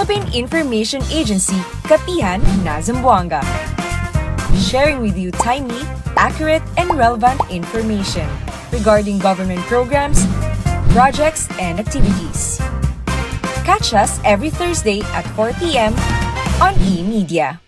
Philippine Information Agency, Kapihan na Zamboanga. Sharing with you timely, accurate, and relevant information regarding government programs, projects, and activities. Catch us every Thursday at 4 p.m. on eMedia.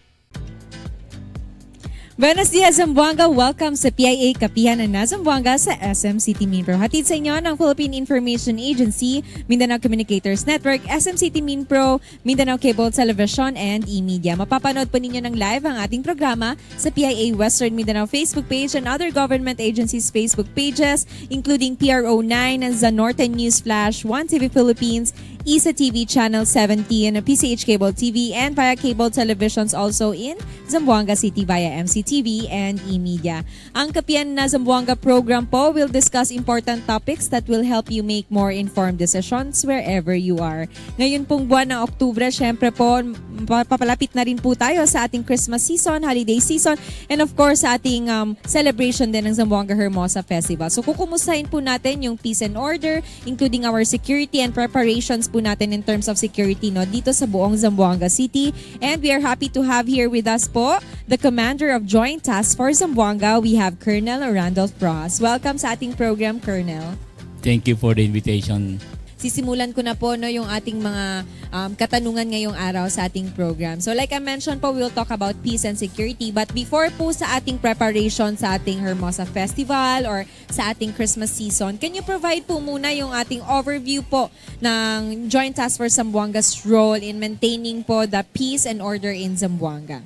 Buenos dias, Zamboanga. Welcome sa PIA Kapihan na Zamboanga sa SM City Minpro. Hatid sa inyo ng Philippine Information Agency, Mindanao Communicators Network, SM City Minpro, Mindanao Cable Television, and eMedia. Mapapanood po ninyo ng live ang ating programa sa PIA Western Mindanao Facebook page and other government agencies Facebook pages, including PRO9 and The Northern News Flash, One TV Philippines, ISA TV Channel 17, PCH Cable TV, and via cable televisions also in Zamboanga City via MCTV and eMedia. Ang Kapian na Zamboanga program po will discuss important topics that will help you make more informed decisions wherever you are. Ngayon pong buwan ng Oktubre, syempre po, pa- papalapit na rin po tayo sa ating Christmas season, holiday season, and of course sa ating um, celebration din ng Zamboanga Hermosa Festival. So kukumustahin po natin yung peace and order, including our security and preparations po natin in terms of security no, dito sa buong Zamboanga City. And we are happy to have here with us po the Commander of Joint Task Force Zamboanga. We have Colonel Randolph Ross. Welcome sa ating program, Colonel. Thank you for the invitation. Sisimulan ko na po no yung ating mga um, katanungan ngayong araw sa ating program. So like I mentioned po, we'll talk about peace and security. But before po sa ating preparation sa ating Hermosa Festival or sa ating Christmas season, can you provide po muna yung ating overview po ng Joint Task Force Zamboanga's role in maintaining po the peace and order in Zamboanga?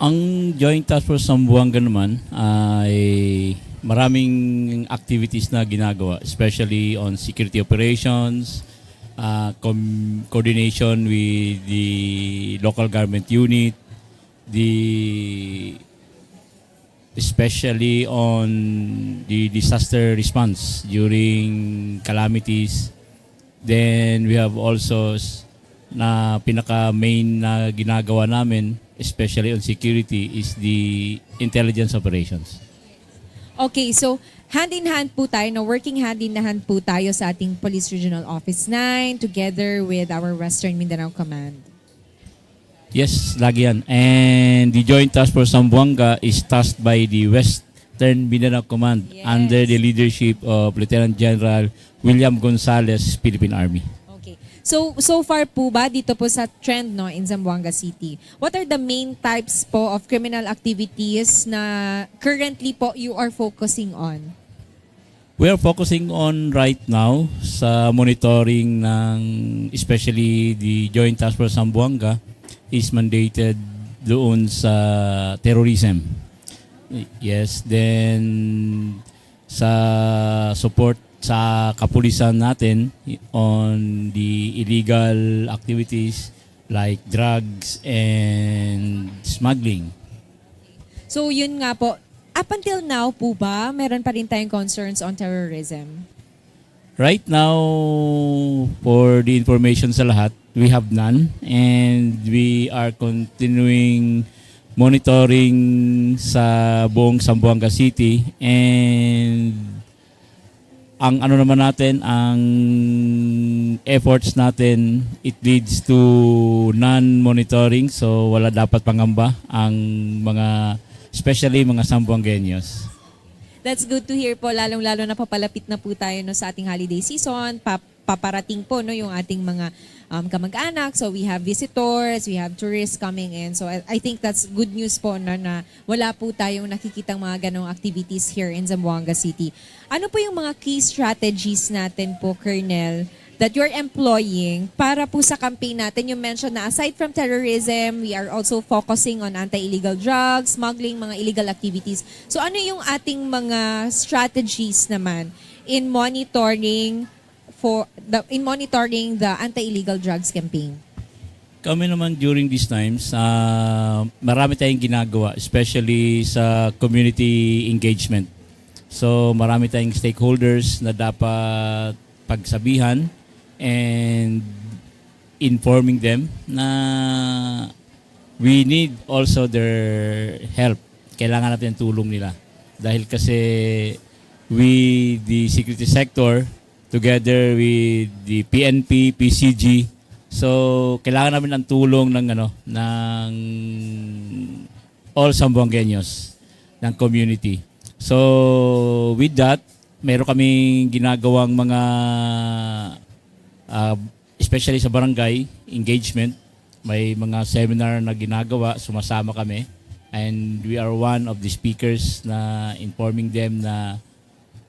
Ang Joint Task Force Sambuanga naman ay maraming activities na ginagawa, especially on security operations, uh, com- coordination with the local government unit, the especially on the disaster response during calamities. Then we have also na pinaka main na ginagawa namin especially on security is the intelligence operations. Okay, so hand in hand po tayo, no, working hand in hand po tayo sa ating Police Regional Office 9 together with our Western Mindanao Command. Yes, lagi yan. And the Joint Task Force Zamboanga is tasked by the Western Mindanao Command Yes. under the leadership of Lieutenant General William Gonzales, Philippine Army. So so far po ba dito po sa trend no in Zamboanga City? What are the main types po of criminal activities na currently po you are focusing on? We are focusing on right now sa monitoring ng especially the Joint Task Force Zamboanga is mandated doon sa terrorism. Yes, then sa support sa kapulisan natin on the illegal activities like drugs and smuggling. So yun nga po, up until now po ba, meron pa rin tayong concerns on terrorism? Right now, for the information sa lahat, we have none and we are continuing monitoring sa buong Zamboanga City and ang ano naman natin, ang efforts natin, it leads to non-monitoring so wala dapat pangamba ang mga, especially mga Zamboangueños. That's good to hear po, lalong-lalo na papalapit na po tayo no, sa ating holiday season. Pa- paparating po no, yung ating mga um, kamag-anak. So we have visitors, we have tourists coming in. So I, I think that's good news po no, na wala po tayong nakikitang mga ganong activities here in Zamboanga City. Ano po yung mga key strategies natin po, Colonel, that you're employing para po sa campaign natin. You mentioned na aside from terrorism, we are also focusing on anti-illegal drugs, smuggling, mga illegal activities. So ano yung ating mga strategies naman in monitoring for the in monitoring the anti-illegal drugs campaign? Kami naman during these times, ah, marami tayong ginagawa, especially sa community engagement. So marami tayong stakeholders na dapat pagsabihan and informing them na we need also their help. Kailangan natin tulong nila. Dahil kasi we, the security sector, together with the PNP, PCG, So, kailangan namin ang tulong ng ano ng all Sambuangueños ng community. So, with that, meron kaming ginagawang mga uh, especially sa barangay engagement, may mga seminar na ginagawa, sumasama kami and we are one of the speakers na informing them na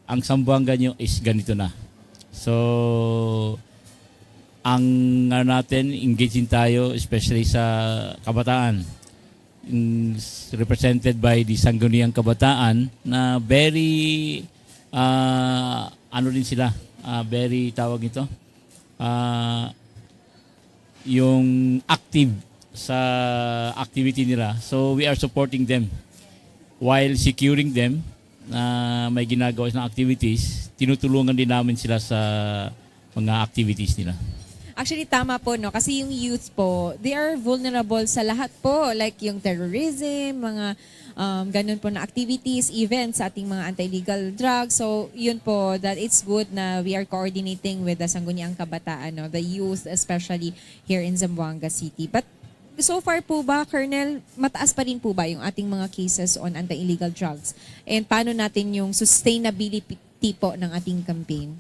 ang Sambuanga nyo is ganito na. So, ang ano natin, engaging tayo, especially sa kabataan. Represented by the Sangguniang Kabataan na very, ah, ano din sila, ah, very tawag ito, ah, yung active sa activity nila. So we are supporting them while securing them na may ginagawa ng activities, tinutulungan din namin sila sa mga activities nila. Actually, tama po, no? Kasi yung youth po, they are vulnerable sa lahat po. Like yung terrorism, mga um, ganun po na activities, events sa ating mga anti-illegal drugs. So, yun po, that it's good na we are coordinating with the Sangguniang Kabataan, no? the youth, especially here in Zamboanga City. But so far po ba, Colonel, mataas pa rin po ba yung ating mga cases on anti-illegal drugs? And paano natin yung sustainability po ng ating campaign?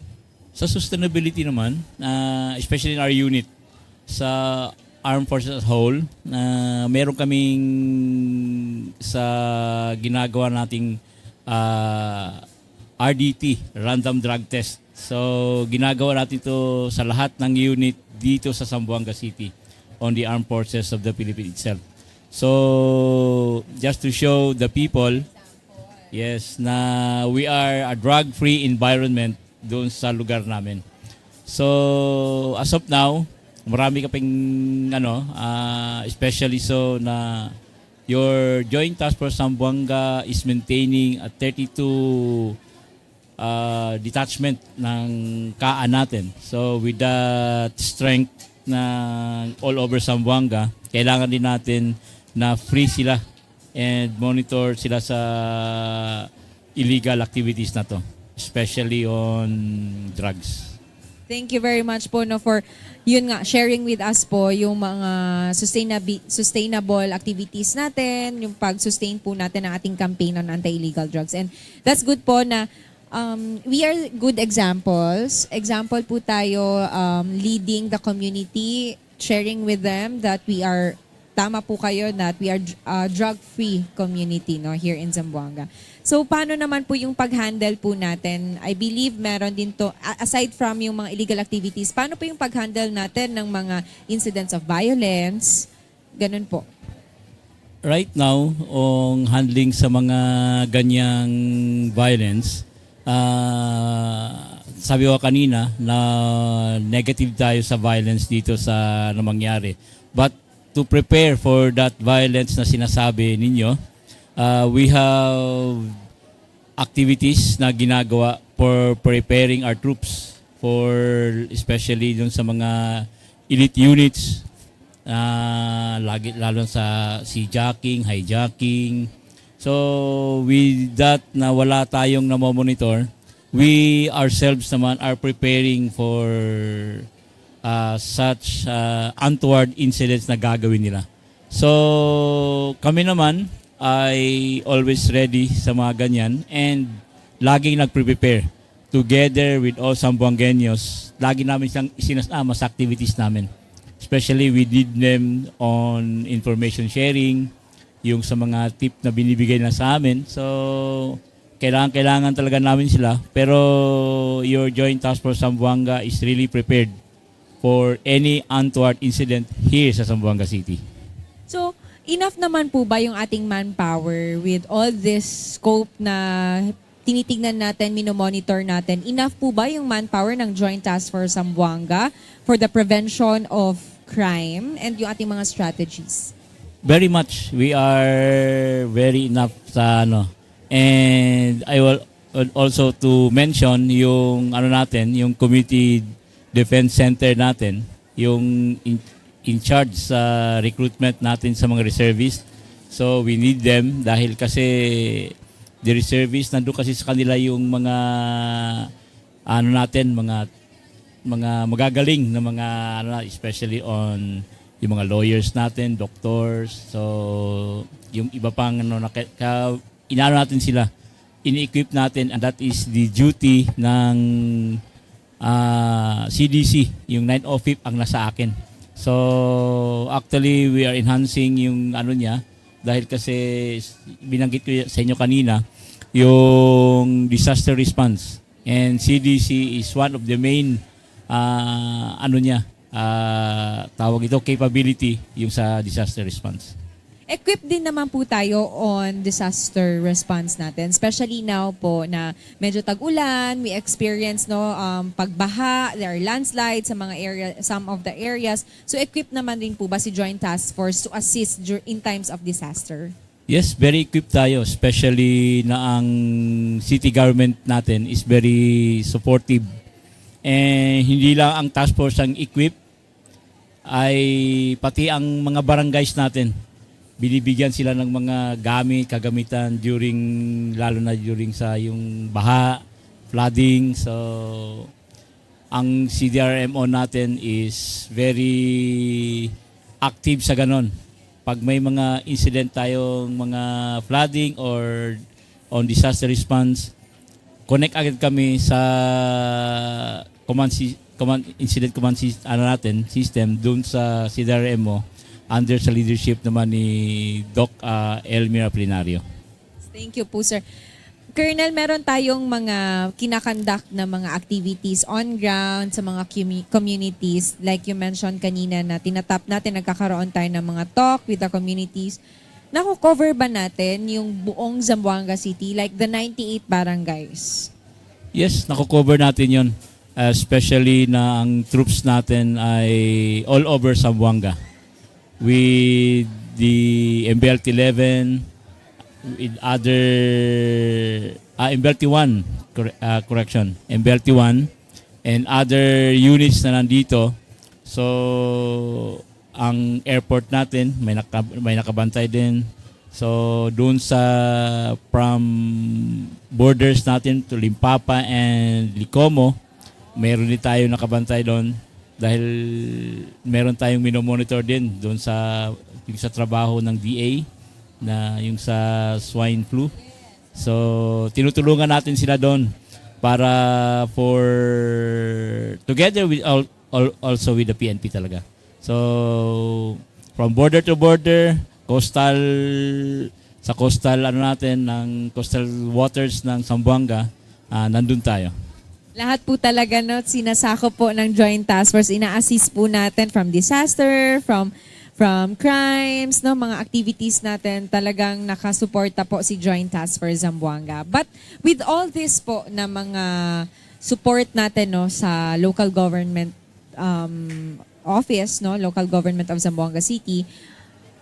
Sa sustainability naman, uh, especially in our unit, sa Armed Forces as whole, na meron kaming sa ginagawa nating uh, RDT, Random Drug Test. So, ginagawa natin ito sa lahat ng unit dito sa Zamboanga City on the Armed Forces of the Philippines itself. So, just to show the people, yes, na we are a drug-free environment doon sa lugar namin. So, as of now, marami kaping ano, ah, especially so na your Joint Task Force Sambuanga is maintaining a 32 uh, detachment ng KAA natin. So with that strength na all over Sambuanga, kailangan din natin na free sila and monitor sila sa illegal activities na to, especially on drugs. Thank you very much po no for yun nga sharing with us po yung mga sustainable sustainable activities natin, yung pag-sustain po natin ng ating campaign on anti-illegal drugs. And that's good po na um, we are good examples. Example po tayo um, leading the community, sharing with them that we are tama po kayo that we are uh, drug-free community no here in Zamboanga. So paano naman po yung pag-handle po natin? I believe meron din to aside from yung mga illegal activities, paano po yung pag-handle natin ng mga incidents of violence? Ganun po. right now, ang handling sa mga ganyang violence, ah, sabi ko kanina na negative tayo sa violence dito sa na mangyari. But to prepare for that violence na sinasabi ninyo, ah, we have activities na ginagawa for preparing our troops for especially dun sa mga elite units ah lagi lalo sa jacking, hijacking. So with that na wala tayong namomonitor, we ourselves naman are preparing for uh, such uh, untoward incidents na gagawin nila. So kami naman ay always ready sa mga ganyan and laging nagpre-prepare together with all Sambuangueños. Lagi namin siyang isinasama sa activities namin. Especially we did them on information sharing, yung sa mga tip na binibigay na sa amin. So, kailangan kailangan talaga namin sila. Pero your Joint Task Force Zamboanga is really prepared for any untoward incident here sa Zamboanga City. So, enough naman po ba yung ating manpower with all this scope na tinitignan natin, minomonitor natin? Enough po ba yung manpower ng Joint Task Force Zamboanga for the prevention of crime and yung ating mga strategies? Very much. We are very enough sa ano. And I will also to mention yung ano natin, yung Community Defense Center natin, yung in, in charge sa recruitment natin sa mga reservists. So we need them dahil kasi the reservists nandun kasi sa kanila yung mga ano natin, mga mga magagaling na mga ano especially on yung mga lawyers natin, doctors. So yung iba pang ano na ka, inaano natin sila, ini-equip natin and that is the duty ng ah, CDC, yung 9 of ang nasa akin. So actually we are enhancing yung ano niya dahil kasi binanggit ko sa inyo kanina yung disaster response and CDC is one of the main ah, ano niya ah, tawag ito capability yung sa disaster response. Equipped din naman po tayo on disaster response natin. Especially now po na medyo tag-ulan, we experience no um, pagbaha, there are landslides sa mga area, some of the areas. So equipped naman din po ba si Joint Task Force to assist in times of disaster? Yes, very equipped tayo, especially na ang city government natin is very supportive. And hindi lang ang task force ang equipped, ay pati ang mga barangays natin. Binibigyan sila ng mga gamit, kagamitan during, lalo na during sa yung baha, flooding. So, ang CDRMO natin is very active sa ganon. Pag may mga incident tayong mga flooding or on disaster response, connect agad kami sa command, command incident command sys- ano natin, system doon sa CDRMO under sa leadership naman ni Doc ah, Elmira Plinario. Thank you po, sir. Colonel, meron tayong mga kinakandak na mga activities on ground sa mga commu- communities. Like you mentioned kanina na tinatap natin, nagkakaroon tayo ng mga talk with the communities. Naku-cover ba natin yung buong Zamboanga City, like the 98 barangays? Yes, nako-cover natin 'yon. Especially na ang troops natin ay all over Zamboanga. With the MBLT 11 with other ah MBLT 1 corre- ah, correction, MBLT 1 and other units na nandito. So ang airport natin may naka, may nakabantay din. So doon sa from borders natin to Limpapa and Licomo, meron din tayo nakabantay doon dahil meron tayong minomonitor din doon sa yung sa trabaho ng DA na yung sa swine flu. So tinutulungan natin sila doon para for together with al- al- also with the PNP talaga. So from border to border, coastal sa coastal ano natin ng coastal waters ng Zamboanga, ah, nandun tayo. Lahat po talaga no, sinasako po ng Joint Task Force. Ina-assist po natin from disaster, from from crimes, no, mga activities natin talagang nakasuporta po si Joint Task Force Zamboanga. But with all this po na mga support natin no sa local government um, office, no, local government of Zamboanga City,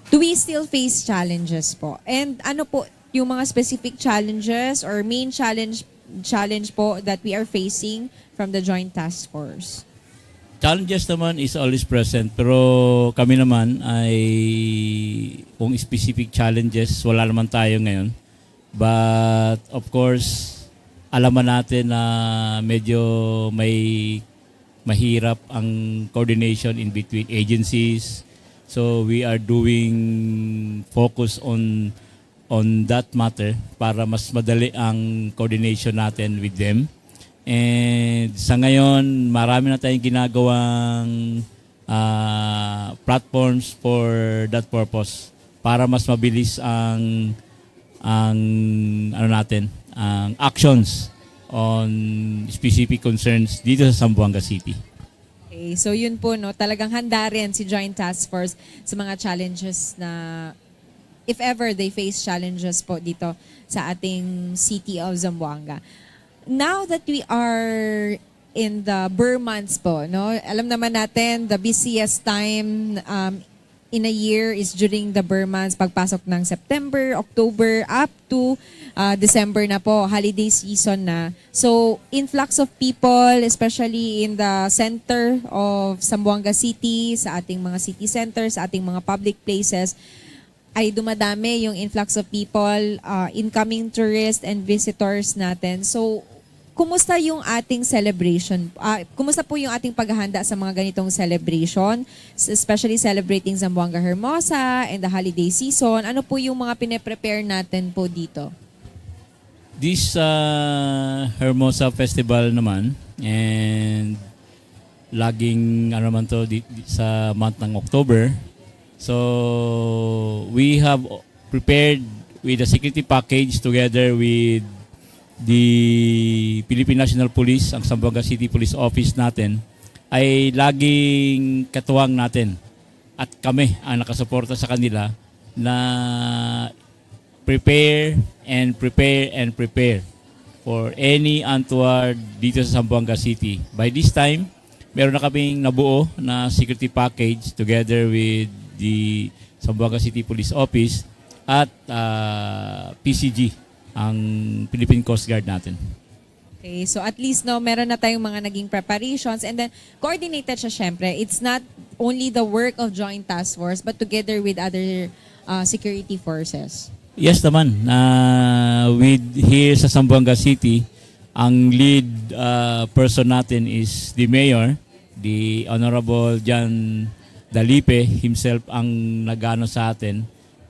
do we still face challenges po? And ano po yung mga specific challenges or main challenge challenge po that we are facing from the Joint Task Force? Challenges naman is always present pero kami naman ay kung specific challenges wala naman tayo ngayon. But of course, alaman natin na medyo may mahirap ang coordination in between agencies. So we are doing focus on on that matter para mas madali ang coordination natin with them. And sa ngayon, marami na tayong ginagawang ah, platforms for that purpose para mas mabilis ang ang ano natin, ang actions on specific concerns dito sa Zamboanga City. Okay, so yun po no, talagang handa rin si Joint Task Force sa mga challenges na if ever they face challenges po dito sa ating city of Zamboanga. Now that we are in the Burr months po, no? Alam naman natin the busiest time um, in a year is during the Burr months, pagpasok ng September, October, up to uh, December na po, holiday season na. So, influx of people, especially in the center of Zamboanga City, sa ating mga city centers, sa ating mga public places, ay dumadami yung influx of people, uh, incoming tourists and visitors natin. So, kumusta yung ating celebration? Ah, kumusta po yung ating paghahanda sa mga ganitong celebration? Especially celebrating Zamboanga Hermosa and the holiday season. Ano po yung mga pine-prepare natin po dito? This uh, Hermosa Festival naman and laging ano naman to di, di- sa month ng October. So we have prepared with a security package together with the Philippine National Police, ang Zamboanga City Police Office natin ay laging katuwang natin at kami ang nakasuporta sa kanila na prepare and prepare and prepare for any untoward dito sa Zamboanga City. By this time, meron na kaming nabuo na security package together with the Zamboanga City Police Office at ah, PCG, ang Philippine Coast Guard natin. Okay, so at least no, meron na tayong mga naging preparations and then coordinated siya syempre. It's not only the work of Joint Task Force but together with other uh, security forces. Yes naman, na with here sa Zamboanga City, ang lead uh, person natin is the mayor, the Honorable John Dalipe himself ang nagano sa atin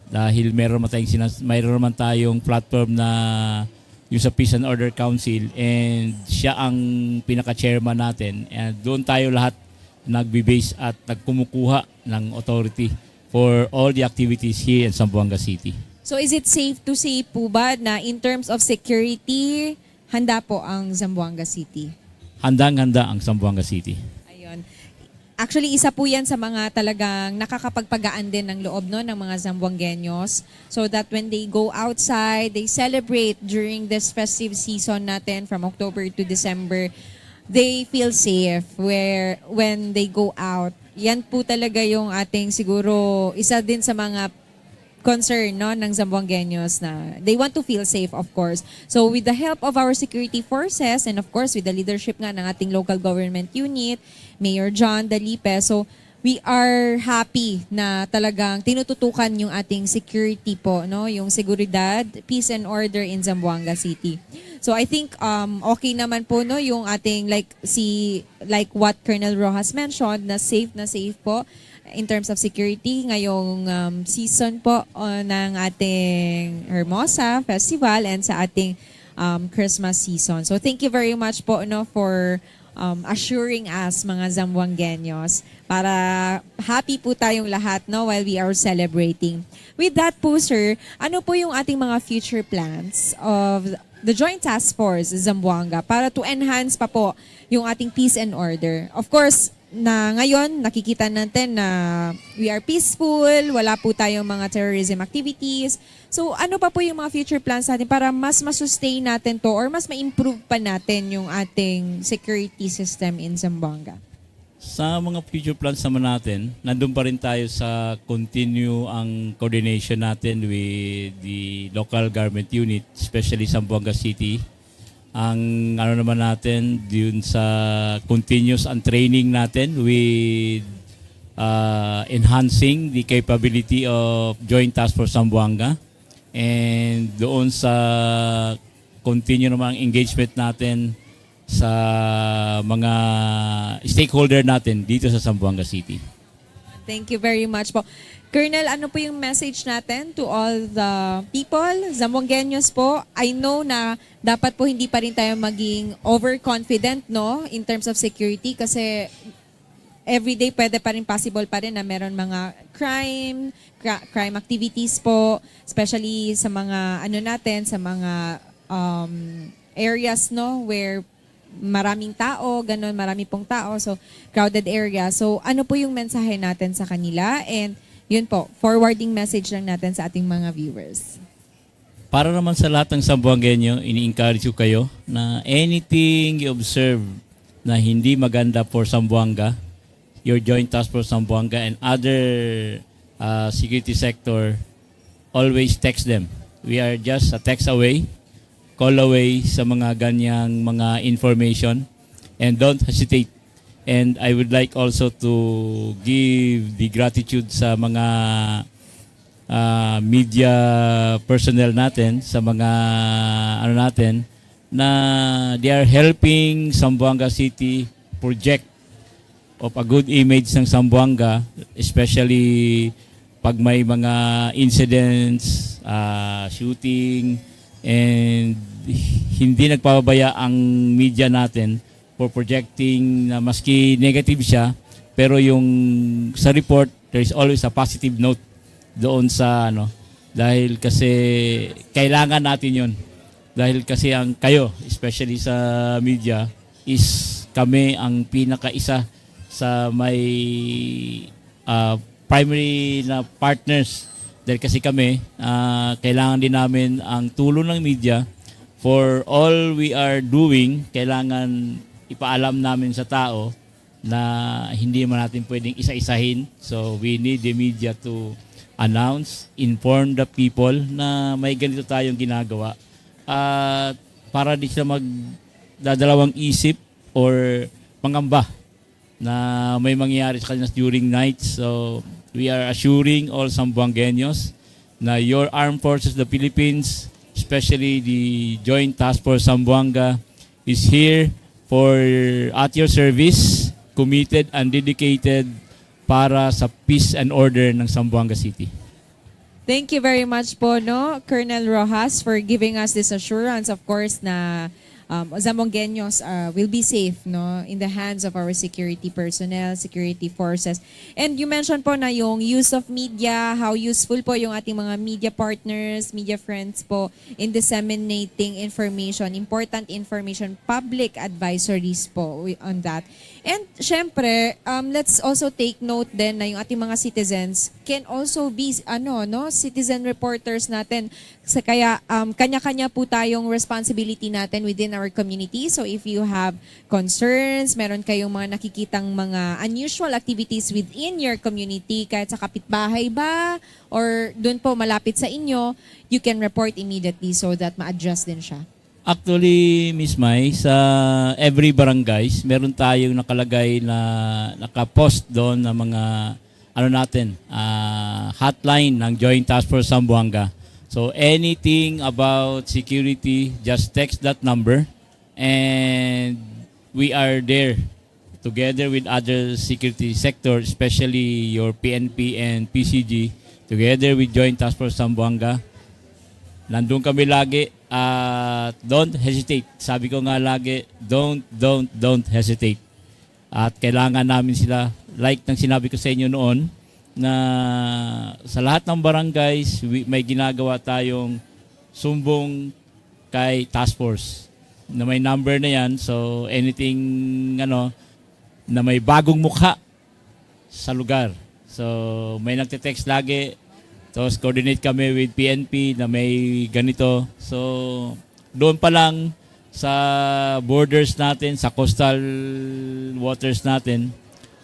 dahil meron naman tayong sinas- mayroon naman tayong platform na yung sa Peace and Order Council and siya ang pinaka-chairman natin and doon tayo lahat nagbe-base at nagkumukuha ng authority for all the activities here in Zamboanga City. So is it safe to say po ba na in terms of security, handa po ang Zamboanga City? Handang-handa ang Zamboanga City. Actually, isa po yan sa mga talagang nakakapagpagaan din ng loob no, ng mga Zamboangueños so that when they go outside, they celebrate during this festive season natin from October to December, they feel safe where when they go out. Yan po talaga yung ating siguro isa din sa mga concern no ng Zamboangueños na they want to feel safe of course. So with the help of our security forces and of course with the leadership nga ng ating local government unit, Mayor John Dalipe, so we are happy na talagang tinututukan yung ating security po, no? Yung seguridad, peace and order in Zamboanga City. So I think um okay naman po no yung ating like si like what Colonel Rojas mentioned na safe na safe po in terms of security ngayong um, season po ng ating Hermosa Festival and sa ating um, Christmas season. So thank you very much po no for um, assuring us mga Zamboangueños para happy po tayong lahat no while we are celebrating. With that po sir, ano po yung ating mga future plans of the Joint Task Force Zamboanga para to enhance pa po yung ating peace and order. Of course, na ngayon nakikita natin na we are peaceful, wala po tayong mga terrorism activities. So ano pa po yung mga future plans natin para mas masustain natin to or mas ma-improve pa natin yung ating security system in Zamboanga? Sa mga future plans naman natin, nandun pa rin tayo sa continue ang coordination natin with the local government unit, especially Zamboanga City. Ang ano naman natin, dun sa continuous ang training natin with uh, enhancing the capability of Joint Task Force Zamboanga and doon sa continue naman ang engagement natin sa mga stakeholder natin dito sa Zamboanga City. Thank you very much po. Colonel, ano po yung message natin to all the people, Zamboangueños po? I know na dapat po hindi pa rin tayo maging overconfident no in terms of security kasi everyday pwede pa rin possible pa rin na meron mga crime, crime activities po, especially sa mga ano natin, sa mga um, areas no where maraming tao, ganun, marami pong tao, so crowded area. So ano po yung mensahe natin sa kanila and yun po, forwarding message lang natin sa ating mga viewers. Para naman sa lahat ng Sambuangenyo, ini-encourage ko kayo na anything you observe na hindi maganda for Sambuanga, your Joint Task Force Sambuanga and other uh, security sector, always text them. We are just a text away, call away sa mga ganyang mga information and don't hesitate. And I would like also to give the gratitude sa mga uh, media personnel natin, sa mga ano natin, na they are helping Zamboanga City project of a good image ng Zamboanga, especially pag may mga incidents, ah, shooting, and hindi nagpapabaya ang media natin for projecting na maski negative siya, pero yung sa report, there is always a positive note doon sa ano, dahil kasi kailangan natin yon dahil kasi ang kayo, especially sa media, is kami ang pinakaisa sa may ah, primary na partners. Dahil kasi kami, ah, kailangan din namin ang tulong ng media for all we are doing, kailangan ipaalam namin sa tao na hindi man natin pwedeng isa-isahin. So we need the media to announce, inform the people na may ganito tayong ginagawa at para di sila magdadalawang isip or mangamba na may mangyayari sa kanila during nights. So, we are assuring all Sambuangueños na your armed forces the Philippines, especially the Joint Task Force Sambuanga, is here for at your service, committed and dedicated para sa peace and order ng Sambuanga City. Thank you very much po, no, Colonel Rojas, for giving us this assurance, of course, na um, Zamboangueños uh, will be safe, no, in the hands of our security personnel, security forces. And you mentioned po na yung use of media, how useful po yung ating mga media partners, media friends po in disseminating information, important information, public advisories po on that. And syempre, um, let's also take note din na yung ating mga citizens can also be ano no citizen reporters natin. Sa kaya um, kanya-kanya po tayong responsibility natin within our community. So if you have concerns meron kayong mga nakikitang mga unusual activities within your community kahit sa kapitbahay ba or doon po malapit sa inyo you can report immediately so that ma-adjust din siya Actually, Miss Mai, sa every barangays, meron tayong nakalagay na nakapost doon na mga ano natin, ah, hotline ng Joint Task Force Sambuanga. So anything about security, just text that number and we are there together with other security sector, especially your PNP and PCG, together with Joint Task Force Sambuanga. Nandun kami lagi at don't hesitate. Sabi ko nga lagi, don't, don't, don't hesitate. At kailangan namin sila, like ng sinabi ko sa inyo noon, na sa lahat ng barangays, may ginagawa tayong sumbong kay task force na may number na yan. So anything ano na may bagong mukha sa lugar. So may nagte-text lagi, tapos coordinate kami with PNP na may ganito. So, doon pa lang sa borders natin, sa coastal waters natin,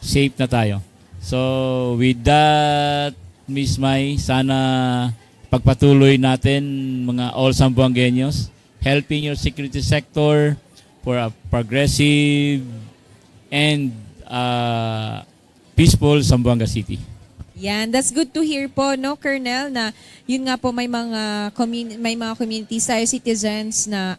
safe na tayo. So, with that, Miss Mai, sana pagpatuloy natin mga all Sambuangueños, helping your security sector for a progressive and uh, peaceful Zamboanga City. Yan, that's good to hear po, no, Colonel, na yun nga po may mga commun- may mga communities tayo, citizens na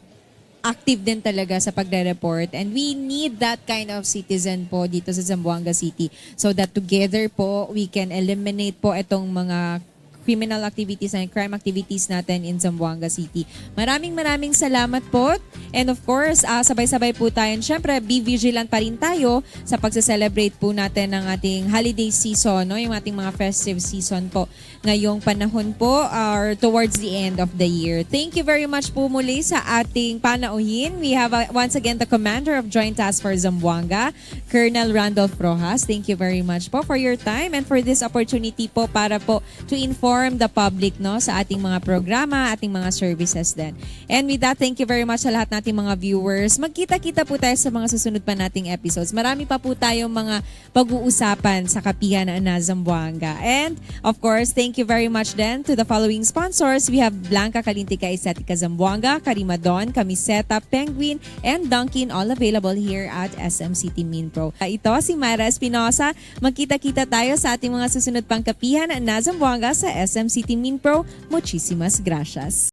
active din talaga sa pagre-report. And we need that kind of citizen po dito sa Zamboanga City. So that together po we can eliminate po itong mga criminal activities and crime activities natin in Zamboanga City. Maraming maraming salamat po. And of course, ah, sabay-sabay po tayo. Siyempre, be vigilant pa rin tayo sa pagse-celebrate po natin ng ating holiday season, no? yung ating mga festive season po ngayong panahon po or towards the end of the year. Thank you very much po muli sa ating panauhin. We have ah, once again the Commander of Joint Task Force Zamboanga, Colonel Randolph Rojas. Thank you very much po for your time and for this opportunity po para po to inform the public no sa ating mga programa, ating mga services din. And with that, thank you very much sa lahat nating mga viewers. Magkita-kita po tayo sa mga susunod pa nating episodes. Marami pa po tayong mga pag-uusapan sa Kapihan na Zamboanga. And of course, thank you very much then to the following sponsors. We have Blanca Kalintika Estetica Zamboanga, Karimadon, Camiseta, Penguin, and Dunkin all available here at SMCT Minpro. Ito si Myra Espinosa. Magkita-kita tayo sa ating mga susunod pang Kapihan na Zamboanga sa SMCT Minpro. Muchísimas gracias.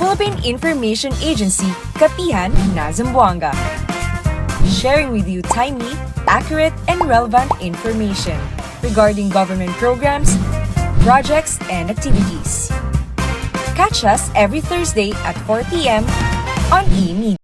Philippine Information Agency, Kapihan na Zamboanga. Sharing with you timely, accurate, and relevant information regarding government programs, projects, and activities. Catch us every Thursday at 4 p.m. on e